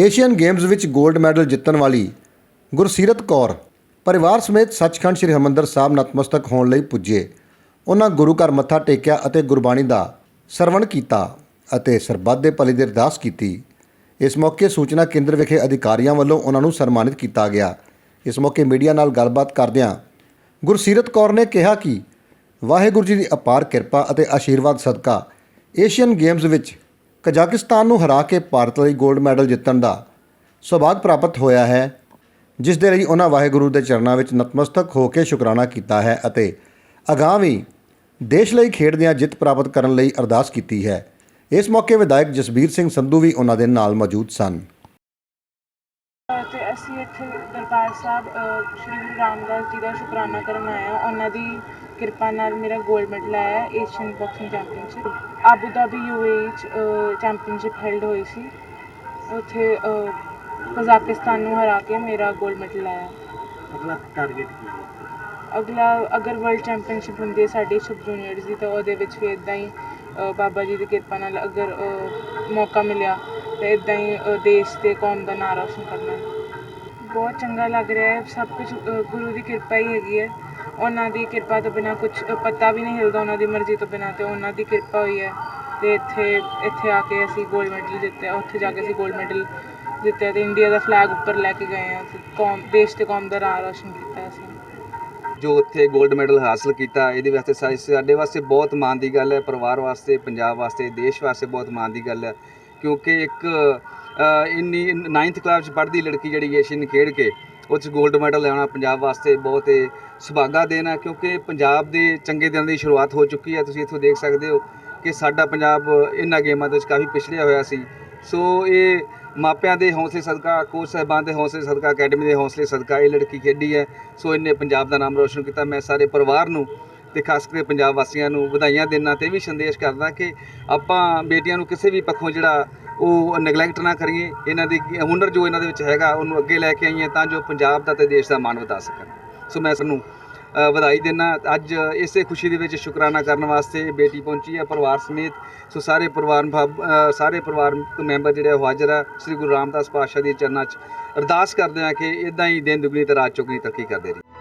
Asian games ਵਿੱਚ 골ਡ medal ਜਿੱਤਣ ਵਾਲੀ ਗੁਰਸੀਰਤ ਕੌਰ ਪਰਿਵਾਰ ਸਮੇਤ ਸੱਚਖੰਡ ਸ੍ਰੀ ਹਰਿਮੰਦਰ ਸਾਹਿਬ ਨਤਮਸਤਕ ਹੋਣ ਲਈ ਪੁੱਜੇ। ਉਹਨਾਂ ਗੁਰੂ ਘਰ ਮੱਥਾ ਟੇਕਿਆ ਅਤੇ ਗੁਰਬਾਣੀ ਦਾ ਸਰਵਣ ਕੀਤਾ ਅਤੇ ਸਰਬੱਤ ਦੇ ਭਲੇ ਦੀ ਅਰਦਾਸ ਕੀਤੀ। ਇਸ ਮੌਕੇ ਸੂਚਨਾ ਕੇਂਦਰ ਵਿਖੇ ਅਧਿਕਾਰੀਆਂ ਵੱਲੋਂ ਉਹਨਾਂ ਨੂੰ ਸਨਮਾਨਿਤ ਕੀਤਾ ਗਿਆ। ਇਸ ਮੌਕੇ ਮੀਡੀਆ ਨਾਲ ਗੱਲਬਾਤ ਕਰਦਿਆਂ ਗੁਰਸੀਰਤ ਕੌਰ ਨੇ ਕਿਹਾ ਕਿ ਵਾਹਿਗੁਰੂ ਜੀ ਦੀ ਅਪਾਰ ਕਿਰਪਾ ਅਤੇ ਆਸ਼ੀਰਵਾਦ ਸਦਕਾ ਏਸ਼ੀਅਨ ਗੇਮਜ਼ ਵਿੱਚ ਕਜ਼ਾਕਿਸਤਾਨ ਨੂੰ ਹਰਾ ਕੇ ਭਾਰਤ ਲਈ 골ਡ ਮੈਡਲ ਜਿੱਤਣ ਦਾ ਸੁਭਾਗ ਪ੍ਰਾਪਤ ਹੋਇਆ ਹੈ, ਜਿਸ ਦੇ ਲਈ ਉਹਨਾਂ ਵਾਹਿਗੁਰੂ ਦੇ ਚਰਨਾਂ ਵਿੱਚ ਨਤਮਸਤਕ ਹੋ ਕੇ ਸ਼ੁਕਰਾਨਾ ਕੀਤਾ ਹੈ ਅਤੇ ਅਗਾਂਹ ਵੀ ਦੇਸ਼ ਲਈ ਖੇਡਦਿਆਂ ਜਿੱਤ ਪ੍ਰਾਪਤ ਕਰਨ ਲਈ ਅਰਦਾਸ ਕੀਤੀ ਹੈ। ਇਸ ਮੌਕੇ ਵਿਧਾਇਕ ਜਸਬੀਰ ਸਿੰਘ ਸੰਧੂ ਵੀ ਉਹਨਾਂ ਦੇ ਨਾਲ ਮੌਜੂਦ ਸਨ। ਤੇ ਅਸੀਂ ਇੱਥੇ ਦਰਬਾਰ ਸਾਹਿਬ ਸ਼੍ਰੀ ਗੁਰੂ ਰਾਮਦਾਸ ਜੀ ਦਾ ਸ਼ੁਕਰਾਨਾ ਕਰਨ ਆਏ ਹਾਂ। ਉਹਨਾਂ ਦੀ ਕਿਰਪਾ ਨਾਲ ਮੇਰਾ 골ਡ ਮੈਡਲ ਆਇਆ Asian boxing championship Abu Dhabi UAE ਚ ਚੈਂਪੀਅਨਸ਼ਿਪ ਹੈਲਡ ਹੋਈ ਸੀ। ਉੱਥੇ ਕਜ਼ਾਕਿਸਤਾਨ ਨੂੰ ਹਰਾ ਕੇ ਮੇਰਾ 골ਡ ਮੈਡਲ ਆਇਆ ਅਗਲਾ ਟਾਰਗੇਟ ਕੀ ਹੈ? ਅਗਲਾ ਅਗਰ ਵਰਲਡ ਚੈਂਪੀਅਨਸ਼ਿਪ ਹੁੰਦੀ ਹੈ ਸਾਡੀ ਸਬ ਜੂਨੀਅਰਸ ਦੀ ਤਾਂ ਉਹਦੇ ਵਿੱਚ ਵੀ ਇਦਾਂ ਹੀ ਬਾਬਾ ਜੀ ਦੀ ਕਿਰਪਾ ਨਾਲ ਅਗਰ ਮੌਕਾ ਮਿਲਿਆ ਤਾਂ ਇਦਾਂ ਹੀ ਦੇਸ਼ ਤੇ ਕੌਮ ਦਾ ਨਾਂ ਰੌਸ਼ਨ ਕਰਨਾ ਬਹੁਤ ਚੰਗਾ ਲੱਗ ਰਿਹਾ ਹੈ। ਸਭ ਕੁਝ ਗੁਰੂ ਦੀ ਕਿਰਪਾ ਹੀ ਹੈਗੀ ਹੈ। ਉਹਨਾਂ ਦੀ ਕਿਰਪਾ ਤੋਂ ਬਿਨਾ ਕੁਝ ਪਤਾ ਵੀ ਨਹੀਂ ਹਿਲਦਾ ਉਹਨਾਂ ਦੀ ਮਰਜ਼ੀ ਤੋਂ ਬਿਨਾ ਤੇ ਉਹਨਾਂ ਦੀ ਕਿਰਪਾ ਹੋਈ ਹੈ। ਤੇ ਇੱਥੇ ਇੱਥੇ ਆ ਕੇ ਅਸੀਂ 골ਡ ਮੈਡਲ ਜਿੱਤਿਆ ਉੱਥੇ ਜਾ ਕੇ ਅਸੀਂ 골ਡ ਮੈਡਲ ਜਿੱਤਿਆ ਤੇ ਇੰਡੀਆ ਦਾ ਫਲੈਗ ਉੱਪਰ ਲੈ ਕੇ ਗਏ ਆ ਕੌਮ, ਦੇਸ਼ ਤੇ ਕੌਮ ਦਾ ਨਾਂ ਰੋਸ਼ਨ ਕੀਤਾ ਅਸੀਂ। ਜੋ ਉੱਥੇ 골ਡ ਮੈਡਲ ਹਾਸਲ ਕੀਤਾ, ਇਹਦੇ ਵਾਸਤੇ ਸਾਡੇ ਵਾਸਤੇ ਬਹੁਤ ਮਾਣ ਦੀ ਗੱਲ ਹੈ, ਪਰਿਵਾਰ ਵਾਸਤੇ, ਪੰਜਾਬ ਵਾਸਤੇ, ਦੇਸ਼ ਵਾਸਤੇ ਬਹੁਤ ਮਾਣ ਦੀ ਗੱਲ ਹੈ। ਕਿਉਂਕਿ ਇੱਕ ਇੰਨੀ 9th ਕਲਾਸ ਚ ਪੜ੍ਹਦੀ ਲੜਕੀ ਜਿਹੜੀ ਏਸ਼ੀਅਨ ਖੇਡ ਕੇ, ਉਹ 'ਚ 골ਡ ਮੈਡਲ ਲੈਣਾ ਪੰਜਾਬ ਵਾਸਤੇ ਬਹੁਤ ਹੀ ਸੁਭਾਗਾ ਦੇਣ ਹੈ, ਕਿਉਂਕਿ ਪੰਜਾਬ ਦੇ ਚੰਗੇ ਦਿਨਾਂ ਦੀ ਸ਼ੁਰੂਆਤ ਹੋ ਚੁੱਕੀ ਹੈ। ਤੁਸੀਂ ਇੱਥੋਂ ਦੇਖ ਸਕਦੇ ਹੋ ਕਿ ਸਾਡਾ ਪੰਜਾਬ ਇਹਨਾਂ ਗੇਮਾਂ ਦੇ ਵਿੱਚ ਕਾਫੀ ਪਿਛੜਿਆ ਹੋਇਆ ਸੀ। ਸੋ ਇਹ ਮਾਪਿਆਂ ਦੇ ਹੌਸਲੇ ਸਦਕਾ ਕੋਚ ਸਾਹਿਬਾਨ ਦੇ ਹੌਸਲੇ ਸਦਕਾ ਅਕੈਡਮੀ ਦੇ ਹੌਸਲੇ ਸਦਕਾ ਇਹ ਲੜਕੀ ਖੇਡੀ ਹੈ। ਸੋ ਇਹਨੇ ਪੰਜਾਬ ਦਾ ਨਾਮ ਰੋਸ਼ਨ ਕੀਤਾ। ਮੈਂ ਸਾਰੇ ਪਰਿਵਾਰ ਨੂੰ ਤੇ ਖਾਸ ਕਰਕੇ ਪੰਜਾਬ ਵਾਸੀਆਂ ਨੂੰ ਵਧਾਈਆਂ ਦੇਣਾ ਤੇ ਇਹ ਵੀ ਸੰਦੇਸ਼ ਕਰਦਾ ਕਿ ਆਪਾਂ ਬੇਟੀਆਂ ਨੂੰ ਕਿਸੇ ਵੀ ਪੱਖੋਂ ਜਿਹੜਾ ਉਹ ਨੈਗਲੈਕਟ ਨਾ ਕਰੀਏ, ਇਹਨਾਂ ਦੀ ਹੁਨਰ ਜੋ ਇਹਨਾਂ ਦੇ ਵਿੱਚ ਹੈਗਾ, ਉਹਨੂੰ ਅੱਗੇ ਲੈ ਕੇ ਆਈਏ ਤਾਂ ਜੋ ਪੰਜਾਬ ਦਾ ਤੇ ਦੇਸ਼ ਦਾ ਮਾਣ ਵਧਾ ਸਕਣ। ਸੋ ਮੈਂ ਸਾਨੂੰ ਵਧਾਈ ਦੇਣਾ ਅੱਜ ਇਸੇ ਖੁਸ਼ੀ ਦੇ ਵਿੱਚ ਸ਼ੁਕਰਾਨਾ ਕਰਨ ਵਾਸਤੇ ਬੇਟੀ ਪਹੁੰਚੀ ਹੈ ਪਰਿਵਾਰ ਸਮੇਤ। ਸੋ ਸਾਰੇ ਪਰਿਵਾਰ ਸਾਰੇ ਪਰਿਵਾਰ ਮੈਂਬਰ ਜਿਹੜੇ ਆ ਉਹ ਹਾਜ਼ਰ ਆ। ਸ੍ਰੀ ਗੁਰੂ ਰਾਮਦਾਸ ਪਾਤਸ਼ਾਹ ਦੀ ਚਰਨਾਂ 'ਚ ਅਰਦਾਸ ਕਰਦੇ ਆ ਕਿ ਇਦਾਂ ਹੀ ਦਿਨ ਦੁਗਣੀ ਤੇ ਰਾਤ ਚੌਗਣੀ ਤਰੱਕੀ ਕਰਦੇ ਰਹੀ